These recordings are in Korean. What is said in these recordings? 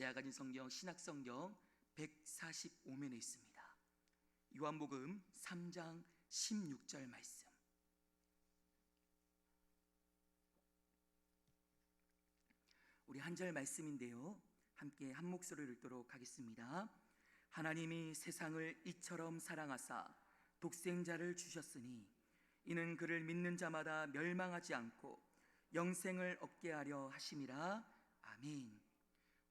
제가 가진 성경 신학성경 145면에 있습니다. 요한복음 3장 16절 말씀. 우리 한 절 말씀인데요. 함께 한 목소리를 읽도록 하겠습니다. 하나님이 세상을 이처럼 사랑하사 독생자를 주셨으니 이는 그를 믿는 자마다 멸망하지 않고 영생을 얻게 하려 하심이라. 아멘.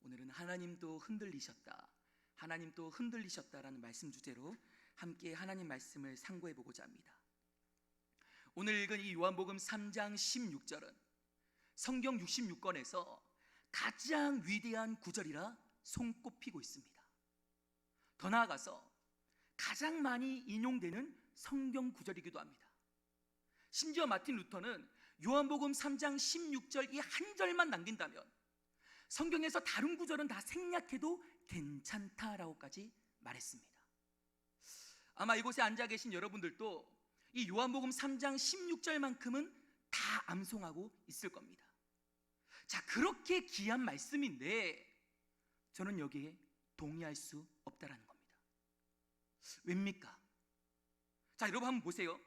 오늘은 하나님도 흔들리셨다. 하나님도 흔들리셨다라는 말씀 주제로 함께 하나님 말씀을 상고해 보고자 합니다. 오늘 읽은 이 요한복음 3장 16절은 성경 66권에서 가장 위대한 구절이라 손꼽히고 있습니다. 더 나아가서 가장 많이 인용되는 성경 구절이기도 합니다. 심지어 마틴 루터는 요한복음 3장 16절 이 한 절만 남긴다면 성경에서 다른 구절은 다 생략해도 괜찮다라고까지 말했습니다. 아마 이곳에 앉아 계신 여러분들도 이 요한복음 3장 16절만큼은 다 암송하고 있을 겁니다. 자, 그렇게 귀한 말씀인데 저는 여기에 동의할 수 없다라는 겁니다. 왜입니까? 자, 여러분 한번 보세요.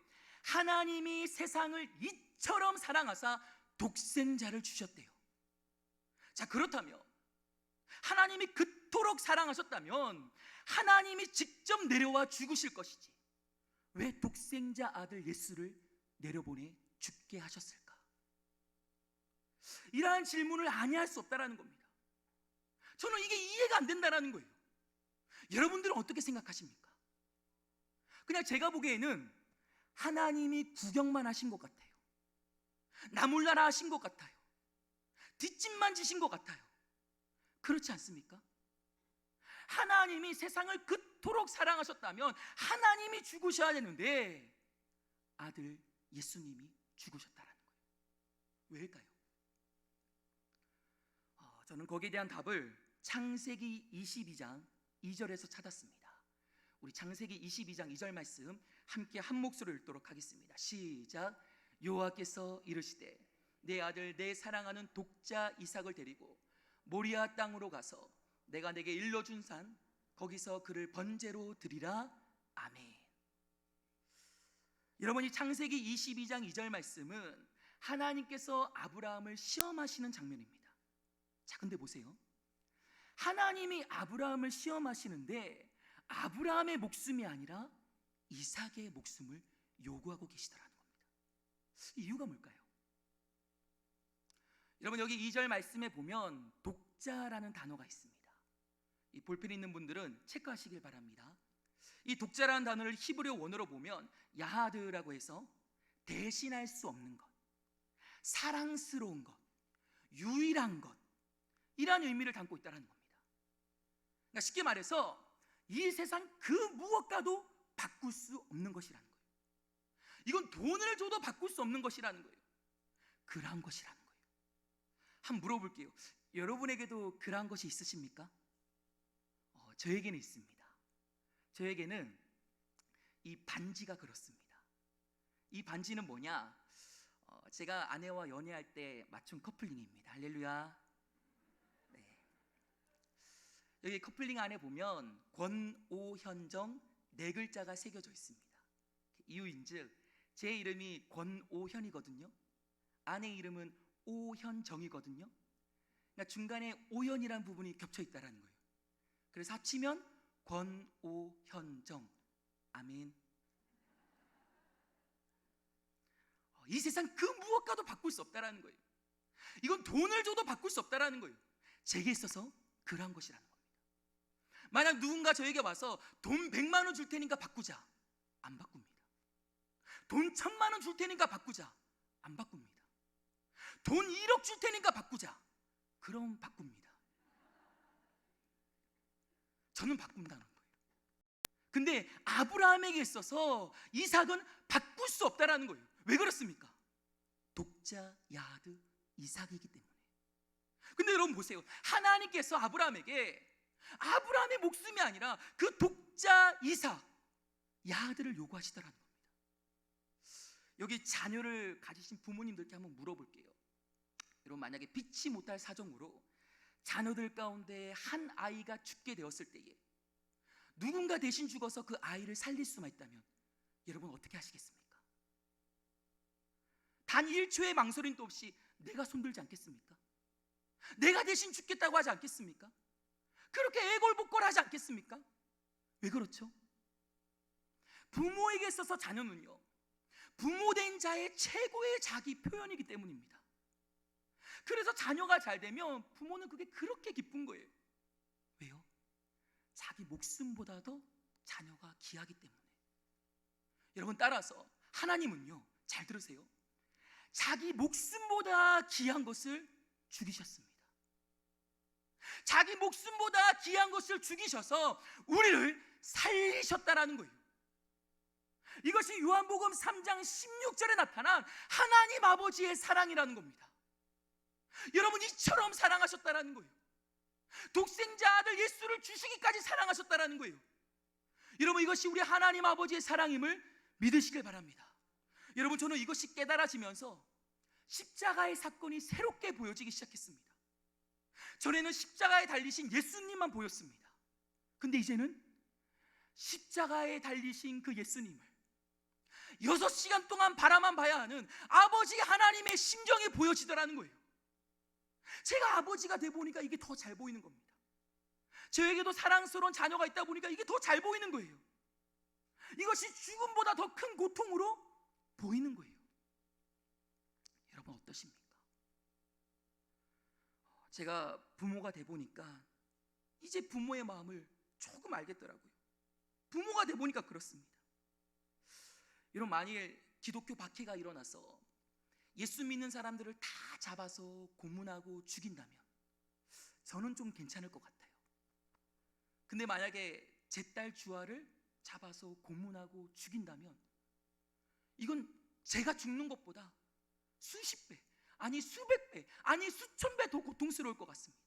하나님이 세상을 이처럼 사랑하사 독생자를 주셨대요. 자, 그렇다면 하나님이 그토록 사랑하셨다면 하나님이 직접 내려와 죽으실 것이지. 왜 독생자 아들 예수를 내려보내 죽게 하셨을까? 이러한 질문을 아니할 수 없다라는 겁니다. 저는 이게 이해가 안 된다라는 거예요. 여러분들은 어떻게 생각하십니까? 그냥 제가 보기에는 하나님이 구경만 하신 것 같아요. 나몰라라 하신 것 같아요. 뒷짐만 지신 것 같아요. 그렇지 않습니까? 하나님이 세상을 그토록 사랑하셨다면 하나님이 죽으셔야 되는데 아들 예수님이 죽으셨다라는 거예요. 왜일까요? 어, 저는 거기에 대한 답을 창세기 22장 2절에서 찾았습니다. 우리 창세기 22장 2절 말씀 함께 한 목소리를 읽도록 하겠습니다. 시작. 여호와께서 이르시되 내 아들 내 사랑하는 독자 이삭을 데리고 모리아 땅으로 가서 내가 내게 일러준 산 거기서 그를 번제로 드리라. 아멘. 여러분 이 창세기 22장 2절 말씀은 하나님께서 아브라함을 시험하시는 장면입니다. 자, 근데 보세요. 하나님이 아브라함을 시험하시는데 아브라함의 목숨이 아니라 이삭의 목숨을 요구하고 계시더라는 겁니다. 이유가 뭘까요? 여러분 여기 2절 말씀에 보면 독자라는 단어가 있습니다. 이 볼펜 있는 분들은 체크하시길 바랍니다. 이 독자라는 단어를 히브리어 원어로 보면 야하드라고 해서 대신할 수 없는 것, 사랑스러운 것, 유일한 것 이라는 의미를 담고 있다는 겁니다. 그러니까 쉽게 말해서 이 세상 그 무엇과도 바꿀 수 없는 것이라는 거예요. 이건 돈을 줘도 바꿀 수 없는 것이라는 거예요. 그러한 것이라는. 한번 물어볼게요. 여러분에게도 그러한 것이 있으십니까? 어, 저에게는 있습니다. 저에게는 이 반지가 그렇습니다. 이 반지는 뭐냐? 어, 제가 아내와 연애할 때 맞춘 커플링입니다. 할렐루야. 네. 여기 커플링 안에 보면 권오현정 네 글자가 새겨져 있습니다. 이유인즉 제 이름이 권오현이거든요. 아내 이름은 오현정이거든요. 그러니까 중간에 오현이라는 부분이 겹쳐 있다라는 거예요. 그래서 합치면 권오현정. 아멘. 어, 이 세상 그 무엇과도 바꿀 수 없다라는 거예요. 이건 돈을 줘도 바꿀 수 없다라는 거예요. 제게 있어서 그러한 것이라는 겁니다. 만약 누군가 저에게 와서 돈 100만 원 줄 테니까 바꾸자. 안 바꿉니다. 돈 1000만 원 줄 테니까 바꾸자. 안 바꿉니다. 돈 1억 줄 테니까 바꾸자. 그럼 바꿉니다. 저는 바꾼다는 거예요. 근데 아브라함에게 있어서 이삭은 바꿀 수 없다라는 거예요. 왜 그렇습니까? 독자 야드 이삭이기 때문에. 근데 여러분 보세요. 하나님께서 아브라함에게 아브라함의 목숨이 아니라 그 독자 이삭 야드를 요구하시더라는 겁니다. 여기 자녀를 가지신 부모님들께 한번 물어볼게요. 여러분 만약에 피치 못할 사정으로 자녀들 가운데 한 아이가 죽게 되었을 때에 누군가 대신 죽어서 그 아이를 살릴 수만 있다면 여러분 어떻게 하시겠습니까? 단 1초의 망설임도 없이 내가 손들지 않겠습니까? 내가 대신 죽겠다고 하지 않겠습니까? 그렇게 애골복골하지 않겠습니까? 왜 그렇죠? 부모에게 있어서 자녀는요 부모된 자의 최고의 자기 표현이기 때문입니다. 그래서 자녀가 잘 되면 부모는 그게 그렇게 기쁜 거예요. 왜요? 자기 목숨보다도 자녀가 귀하기 때문에. 여러분 따라서 하나님은요, 잘 들으세요. 자기 목숨보다 귀한 것을 죽이셨습니다. 자기 목숨보다 귀한 것을 죽이셔서 우리를 살리셨다라는 거예요. 이것이 요한복음 3장 16절에 나타난 하나님 아버지의 사랑이라는 겁니다. 여러분 이처럼 사랑하셨다라는 거예요. 독생자 아들 예수를 주시기까지 사랑하셨다라는 거예요. 여러분 이것이 우리 하나님 아버지의 사랑임을 믿으시길 바랍니다. 여러분 저는 이것이 깨달아지면서 십자가의 사건이 새롭게 보여지기 시작했습니다. 전에는 십자가에 달리신 예수님만 보였습니다. 근데 이제는 십자가에 달리신 그 예수님을 여섯 시간 동안 바라만 봐야 하는 아버지 하나님의 심정이 보여지더라는 거예요. 제가 아버지가 돼 보니까 이게 더 잘 보이는 겁니다. 저에게도 사랑스러운 자녀가 있다 보니까 이게 더 잘 보이는 거예요. 이것이 죽음보다 더 큰 고통으로 보이는 거예요. 여러분 어떠십니까? 제가 부모가 돼 보니까 이제 부모의 마음을 조금 알겠더라고요. 부모가 돼 보니까 그렇습니다. 이런 만일 기독교 박해가 일어나서 예수 믿는 사람들을 다 잡아서 고문하고 죽인다면 저는 좀 괜찮을 것 같아요. 근데 만약에 제 딸 주아를 잡아서 고문하고 죽인다면 이건 제가 죽는 것보다 수십 배, 아니 수백 배, 아니 수천 배 더 고통스러울 것 같습니다.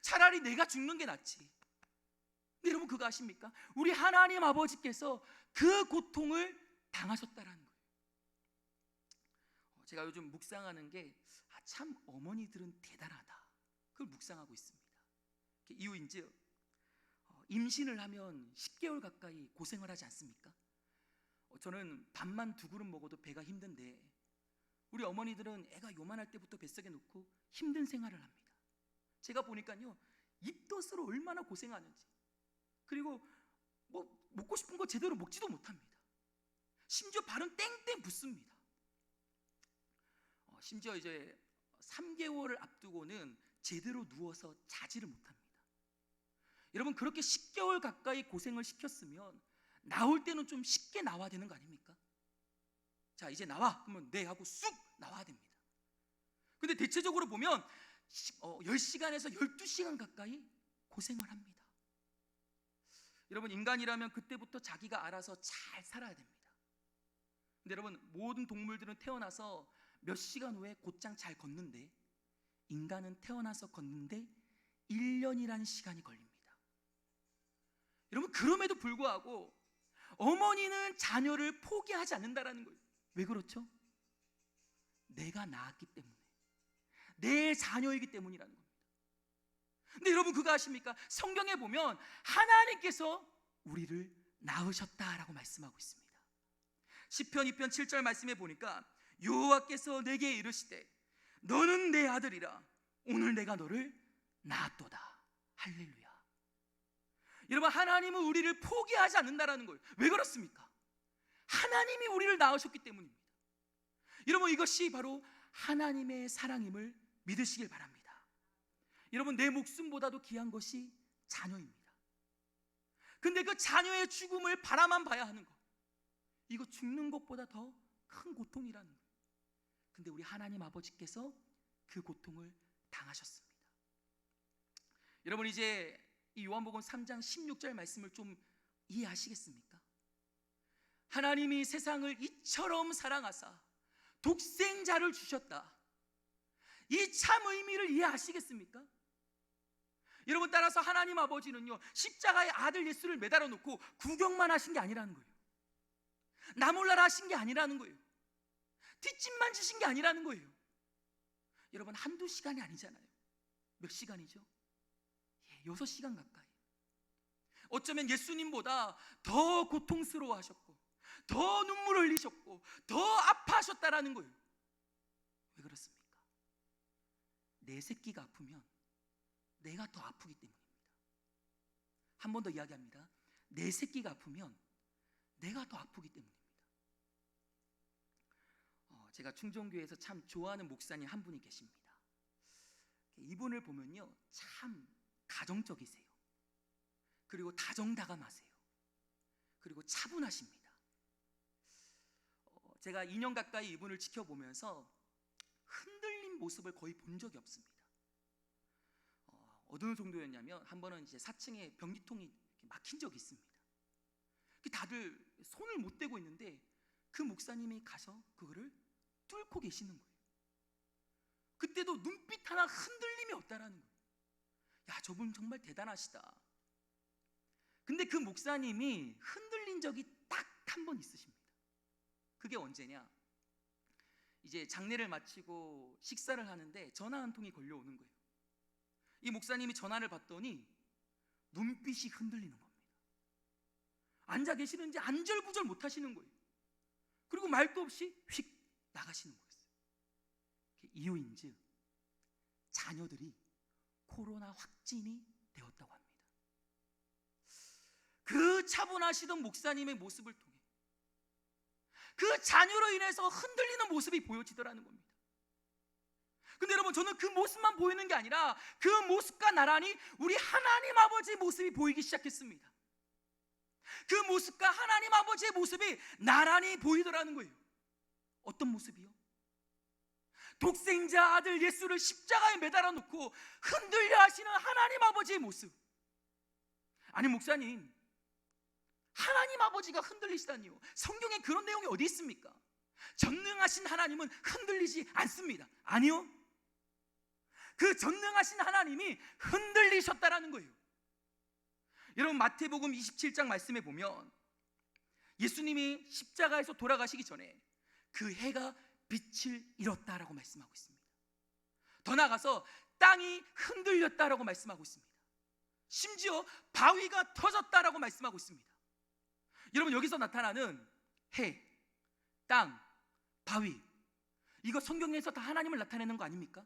차라리 내가 죽는 게 낫지. 여러분 그거 아십니까? 우리 하나님 아버지께서 그 고통을 당하셨다라는 제가 요즘 묵상하는 게참 어머니들은 대단하다. 그걸 묵상하고 있습니다. 이유인즉 어, 임신을 하면 10개월 가까이 고생을 하지 않습니까? 어, 저는 밥만 두 그릇 먹어도 배가 힘든데 우리 어머니들은 애가 요만할 때부터 뱃속에 놓고 힘든 생활을 합니다. 제가 보니까요 입덧으로 얼마나 고생하는지 그리고 뭐 먹고 싶은 거 제대로 먹지도 못합니다. 심지어 발은 땡땡 붙습니다. 어, 심지어 이제 3개월을 앞두고는 제대로 누워서 자지를 못합니다. 여러분 그렇게 10개월 가까이 고생을 시켰으면 나올 때는 좀 쉽게 나와야 되는 거 아닙니까? 자 이제 나와 그러면 네 하고 쑥 나와야 됩니다. 근데 대체적으로 보면 어, 10시간에서 12시간 가까이 고생을 합니다. 여러분 인간이라면 그때부터 자기가 알아서 잘 살아야 됩니다. 근데 여러분 모든 동물들은 태어나서 몇 시간 후에 곧장 잘 걷는데 인간은 태어나서 걷는데 1년이라는 시간이 걸립니다. 여러분 그럼에도 불구하고 어머니는 자녀를 포기하지 않는다라는 거예요. 왜 그렇죠? 내가 낳았기 때문에 내 자녀이기 때문이라는 겁니다. 근데 여러분 그거 아십니까? 성경에 보면 하나님께서 우리를 낳으셨다라고 말씀하고 있습니다. 시편 2편 7절 말씀에 보니까 여호와께서 내게 이르시되 너는 내 아들이라 오늘 내가 너를 낳았도다. 할렐루야. 여러분 하나님은 우리를 포기하지 않는다라는 거예요. 왜 그렇습니까? 하나님이 우리를 낳으셨기 때문입니다. 여러분 이것이 바로 하나님의 사랑임을 믿으시길 바랍니다. 여러분 내 목숨보다도 귀한 것이 자녀입니다. 근데 그 자녀의 죽음을 바라만 봐야 하는 것. 이거 죽는 것보다 더 큰 고통이라는 거예요. 근데 우리 하나님 아버지께서 그 고통을 당하셨습니다. 여러분 이제 이 요한복음 3장 16절 말씀을 좀 이해하시겠습니까? 하나님이 세상을 이처럼 사랑하사 독생자를 주셨다. 이 참 의미를 이해하시겠습니까? 여러분 따라서 하나님 아버지는요 십자가에 아들 예수를 매달아 놓고 구경만 하신 게 아니라는 거예요. 나 몰라라 하신 게 아니라는 거예요. 뒷짐만 지신 게 아니라는 거예요. 여러분 한두 시간이 아니잖아요. 몇 시간이죠? 예, 6시간 가까이. 어쩌면 예수님보다 더 고통스러워 하셨고 더 눈물 흘리셨고 더 아파하셨다라는 거예요. 왜 그렇습니까? 내 새끼가 아프면 내가 더 아프기 때문입니다. 한 번 더 이야기합니다. 내 새끼가 아프면 내가 더 아프기 때문입니다. 어, 제가 충정교회에서 참 좋아하는 목사님 한 분이 계십니다. 이분을 보면요, 참 가정적이세요. 그리고 다정다감하세요. 그리고 차분하십니다. 어, 제가 2년 가까이 이분을 지켜보면서 흔들린 모습을 거의 본 적이 없습니다. 어, 어느 정도였냐면 한 번은 이제 4층에 변기통이 막힌 적이 있습니다. 그 다들 손을 못 대고 있는데 그 목사님이 가서 그거를 뚫고 계시는 거예요. 그때도 눈빛 하나 흔들림이 없다라는 거예요. 야, 저분 정말 대단하시다. 근데 그 목사님이 흔들린 적이 딱 한 번 있으십니다. 그게 언제냐? 이제 장례를 마치고 식사를 하는데 전화 한 통이 걸려오는 거예요. 이 목사님이 전화를 받더니 눈빛이 흔들리는 겁니다. 앉아 계시는지 안절부절 못 하시는 거예요. 그리고 말도 없이 휙 나가시는 거였어요. 이유인즉 자녀들이 코로나 확진이 되었다고 합니다. 그 차분하시던 목사님의 모습을 통해 그 자녀로 인해서 흔들리는 모습이 보여지더라는 겁니다. 근데 여러분 저는 그 모습만 보이는 게 아니라 그 모습과 나란히 우리 하나님 아버지의 모습이 보이기 시작했습니다. 그 모습과 하나님 아버지의 모습이 나란히 보이더라는 거예요. 어떤 모습이요? 독생자 아들 예수를 십자가에 매달아 놓고 흔들려 하시는 하나님 아버지의 모습. 아니 목사님, 하나님 아버지가 흔들리시다니요. 성경에 그런 내용이 어디 있습니까? 전능하신 하나님은 흔들리지 않습니다. 아니요. 그 전능하신 하나님이 흔들리셨다라는 거예요. 여러분 마태복음 27장 말씀에 보면 예수님이 십자가에서 돌아가시기 전에 그 해가 빛을 잃었다라고 말씀하고 있습니다. 더 나아가서 땅이 흔들렸다라고 말씀하고 있습니다. 심지어 바위가 터졌다라고 말씀하고 있습니다. 여러분 여기서 나타나는 해, 땅, 바위 이거 성경에서 다 하나님을 나타내는 거 아닙니까?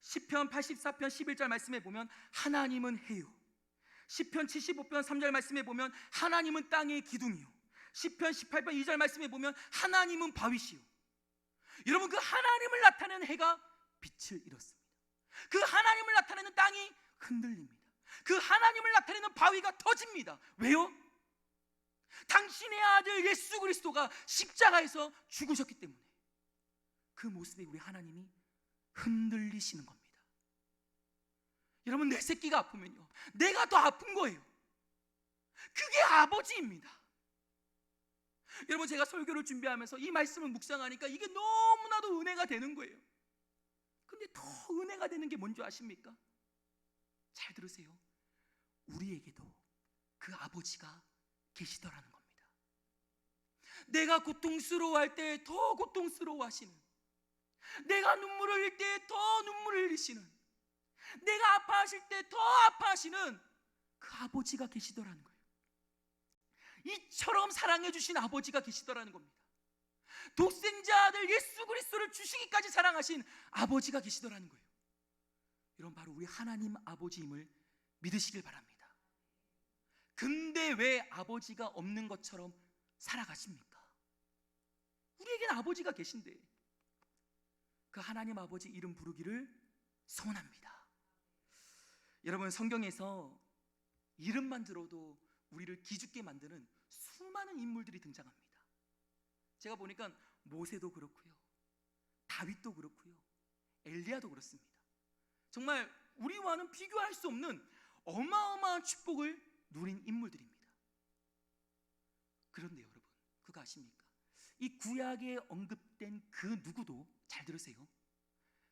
시편 84편 11절 말씀에 보면 하나님은 해요. 시편 75편 3절 말씀에 보면 하나님은 땅의 기둥이요. 시편 18편 2절 말씀에 보면 하나님은 바위시요. 여러분 그 하나님을 나타내는 해가 빛을 잃었습니다. 그 하나님을 나타내는 땅이 흔들립니다. 그 하나님을 나타내는 바위가 터집니다. 왜요? 당신의 아들 예수 그리스도가 십자가에서 죽으셨기 때문에 그 모습에 우리 하나님이 흔들리시는 겁니다. 여러분 내 새끼가 아프면요. 내가 더 아픈 거예요. 그게 아버지입니다. 여러분 제가 설교를 준비하면서 이 말씀을 묵상하니까 이게 너무나도 은혜가 되는 거예요. 근데 더 은혜가 되는 게 뭔지 아십니까? 잘 들으세요. 우리에게도 그 아버지가 계시더라는 겁니다. 내가 고통스러워할 때 더 고통스러워하시는, 내가 눈물을 흘릴 때 더 눈물을 흘리시는, 내가 아파하실 때 더 아파하시는 그 아버지가 계시더라는 거예요. 이처럼 사랑해 주신 아버지가 계시더라는 겁니다. 독생자 아들 예수 그리스도를 주시기까지 사랑하신 아버지가 계시더라는 거예요. 이런 바로 우리 하나님 아버지임을 믿으시길 바랍니다. 근데 왜 아버지가 없는 것처럼 살아가십니까? 우리에게는 아버지가 계신데 그 하나님 아버지 이름 부르기를 소원합니다. 여러분 성경에서 이름만 들어도 우리를 기죽게 만드는 수많은 인물들이 등장합니다. 제가 보니까 모세도 그렇고요. 다윗도 그렇고요. 엘리야도 그렇습니다. 정말 우리와는 비교할 수 없는 어마어마한 축복을 누린 인물들입니다. 그런데 여러분, 그거 아십니까? 이 구약에 언급된 그 누구도 잘 들으세요.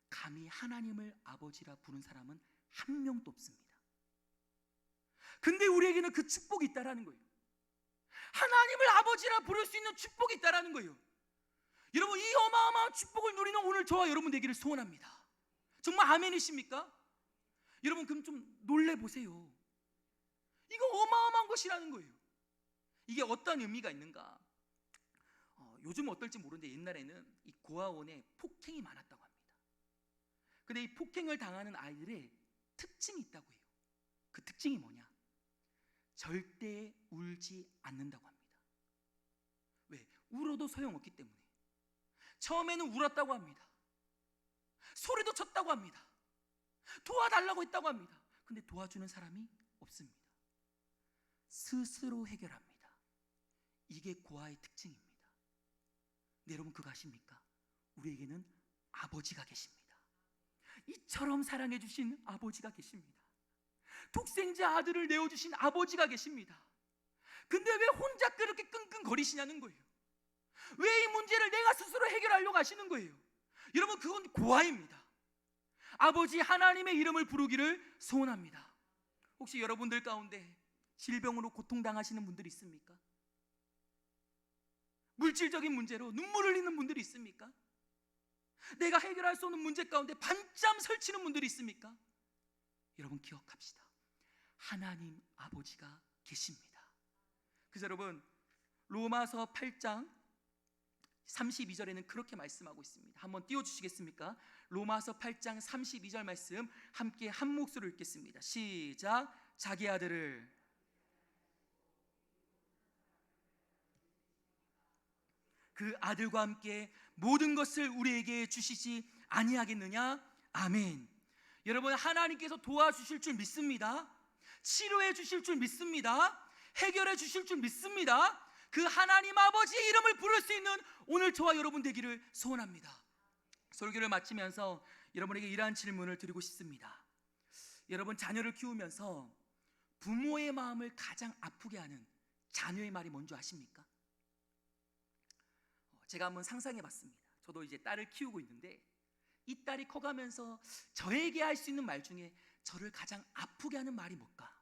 감히 하나님을 아버지라 부른 사람은 한 명도 없습니다. 근데 우리에게는 그 축복이 있다라는 거예요. 하나님을 아버지라 부를 수 있는 축복이 있다라는 거예요. 여러분 이 어마어마한 축복을 누리는 오늘 저와 여러분 되기를 소원합니다. 정말 아멘이십니까? 여러분 그럼 좀 놀래 보세요. 이거 어마어마한 것이라는 거예요. 이게 어떤 의미가 있는가? 어, 요즘 어떨지 모르는데 옛날에는 이 고아원에 폭행이 많았다고 합니다. 근데 이 폭행을 당하는 아이들의 특징이 있다고 해요. 그 특징이 뭐냐? 절대 울지 않는다고 합니다. 왜? 울어도 소용없기 때문에. 처음에는 울었다고 합니다. 소리도 쳤다고 합니다. 도와달라고 했다고 합니다. 근데 도와주는 사람이 없습니다. 스스로 해결합니다. 이게 고아의 특징입니다. 네, 여러분 그거 아십니까? 우리에게는 아버지가 계십니다. 이처럼 사랑해 주신 아버지가 계십니다. 독생자 아들을 내어 주신 아버지가 계십니다. 근데 왜 혼자 그렇게 끙끙거리시냐는 거예요. 왜 이 문제를 내가 스스로 해결하려고 하시는 거예요? 여러분 그건 고아입니다. 아버지 하나님의 이름을 부르기를 소원합니다. 혹시 여러분들 가운데 질병으로 고통당하시는 분들이 있습니까? 물질적인 문제로 눈물을 흘리는 분들이 있습니까? 내가 해결할 수 없는 문제 가운데 반쯤 설치는 분들이 있습니까? 여러분 기억합시다. 하나님 아버지가 계십니다. 그래서 여러분 로마서 8장 32절에는 그렇게 말씀하고 있습니다. 한번 띄워 주시겠습니까? 로마서 8장 32절 말씀 함께 한 목소리로 읽겠습니다. 시작. 자기 아들을 그 아들과 함께 모든 것을 우리에게 주시지 아니하겠느냐? 아멘. 여러분 하나님께서 도와주실 줄 믿습니다. 치료해 주실 줄 믿습니다. 해결해 주실 줄 믿습니다. 그 하나님 아버지의 이름을 부를 수 있는 오늘 저와 여러분 되기를 소원합니다. 설교를 마치면서 여러분에게 이러한 질문을 드리고 싶습니다. 여러분 자녀를 키우면서 부모의 마음을 가장 아프게 하는 자녀의 말이 뭔지 아십니까? 어, 제가 한번 상상해 봤습니다. 저도 이제 딸을 키우고 있는데 이 딸이 커가면서 저에게 할 수 있는 말 중에 저를 가장 아프게 하는 말이 뭘까?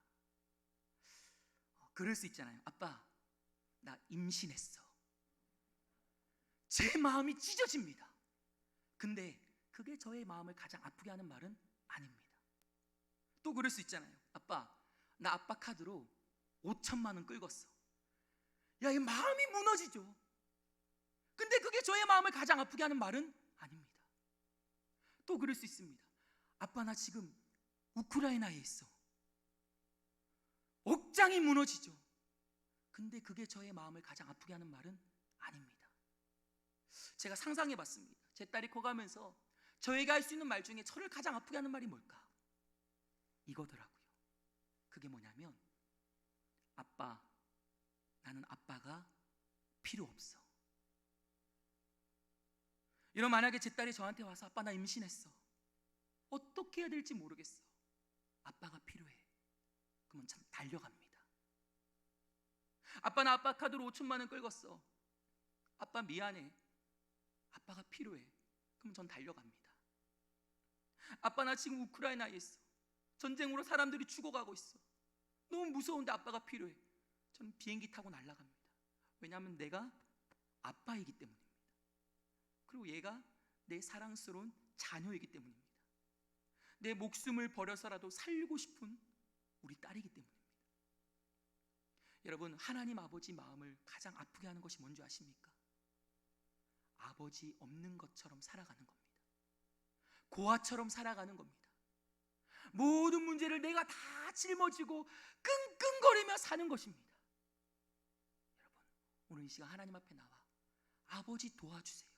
어, 그럴 수 있잖아요. 아빠, 나 임신했어. 제 마음이 찢어집니다. 근데 그게 저의 마음을 가장 아프게 하는 말은 아닙니다. 또 그럴 수 있잖아요. 아빠, 나 아빠 카드로 5천만 원 끌었어. 야, 이 마음이 무너지죠. 근데 그게 저의 마음을 가장 아프게 하는 말은 아닙니다. 또 그럴 수 있습니다. 아빠, 나 지금 우크라이나에 있어. 옥장이 무너지죠. 근데 그게 저의 마음을 가장 아프게 하는 말은 아닙니다. 제가 상상해 봤습니다. 제 딸이 커가면서 저에게 할 수 있는 말 중에 저를 가장 아프게 하는 말이 뭘까? 이거더라고요. 그게 뭐냐면 아빠 나는 아빠가 필요 없어. 이런 만약에 제 딸이 저한테 와서 아빠 나 임신했어. 어떻게 해야 될지 모르겠어. 아빠가 필요해. 그러면 참 달려갑니다. 아빠 나 아빠 카드로 5천만 원 끌었어. 아빠 미안해. 아빠가 필요해. 그럼 전 달려갑니다. 아빠 나 지금 우크라이나에 있어. 전쟁으로 사람들이 죽어가고 있어. 너무 무서운데 아빠가 필요해. 저는 비행기 타고 날아갑니다. 왜냐하면 내가 아빠이기 때문입니다. 그리고 얘가 내 사랑스러운 자녀이기 때문입니다. 내 목숨을 버려서라도 살고 싶은 우리 딸이기 때문입니다. 여러분, 하나님 아버지 마음을 가장 아프게 하는 것이 뭔지 아십니까? 아버지 없는 것처럼 살아가는 겁니다. 고아처럼 살아가는 겁니다. 모든 문제를 내가 다 짊어지고 끙끙거리며 사는 것입니다. 여러분, 오늘 이 시간 하나님 앞에 나와 아버지 도와주세요.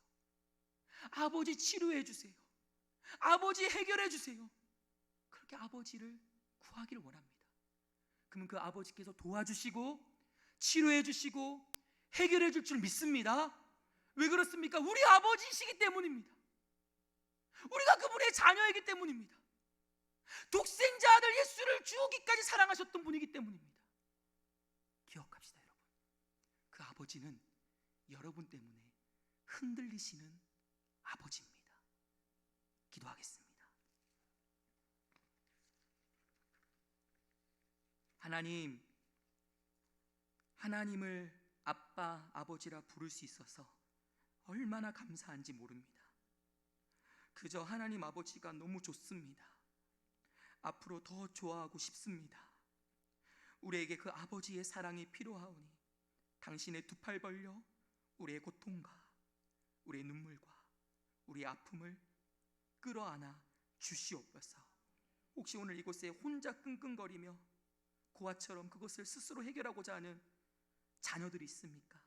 아버지 치료해 주세요. 아버지 해결해 주세요. 그렇게 아버지를 구하기를 원합니다. 그러면 그 아버지께서 도와주시고 치료해 주시고 해결해 줄 줄 믿습니다. 왜 그렇습니까? 우리 아버지이시기 때문입니다. 우리가 그분의 자녀이기 때문입니다. 독생자 아들 예수를 주기까지 사랑하셨던 분이기 때문입니다. 기억합시다, 여러분. 그 아버지는 여러분 때문에 흔들리시는 아버지입니다. 기도하겠습니다. 하나님, 하나님을 아빠, 아버지라 부를 수 있어서 얼마나 감사한지 모릅니다. 그저 하나님 아버지가 너무 좋습니다. 앞으로 더 좋아하고 싶습니다. 우리에게 그 아버지의 사랑이 필요하오니 당신의 두 팔 벌려 우리의 고통과 우리의 눈물과 우리의 아픔을 끌어안아 주시옵소서. 혹시 오늘 이곳에 혼자 끙끙거리며 고아처럼 그것을 스스로 해결하고자 하는 자녀들이 있습니까?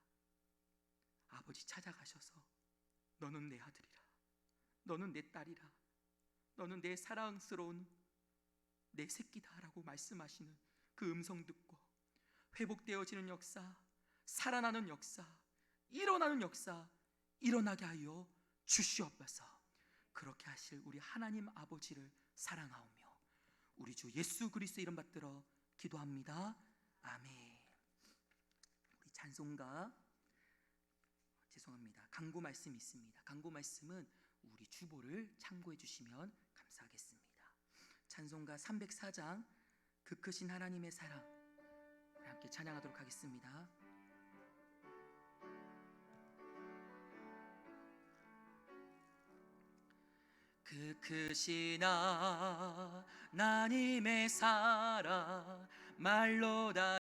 아버지 찾아가셔서 너는 내 아들이라. 너는 내 딸이라. 너는 내 사랑스러운 내 새끼다라고 말씀하시는 그 음성 듣고 회복되어지는 역사, 살아나는 역사, 일어나는 역사 일어나게 하여 주시옵소서. 그렇게 하실 우리 하나님 아버지를 사랑하오며 우리 주 예수 그리스도 이름 받들어 기도합니다. 아멘. 우리 찬송가 죄송합니다. 강구 말씀이 있습니다. 강구 말씀은 우리 주보를 참고해 주시면 감사하겠습니다. 찬송가 304장 그 크신 하나님의 사랑 함께 찬양하도록 하겠습니다. 그 크신 하나님의 사랑 말로 다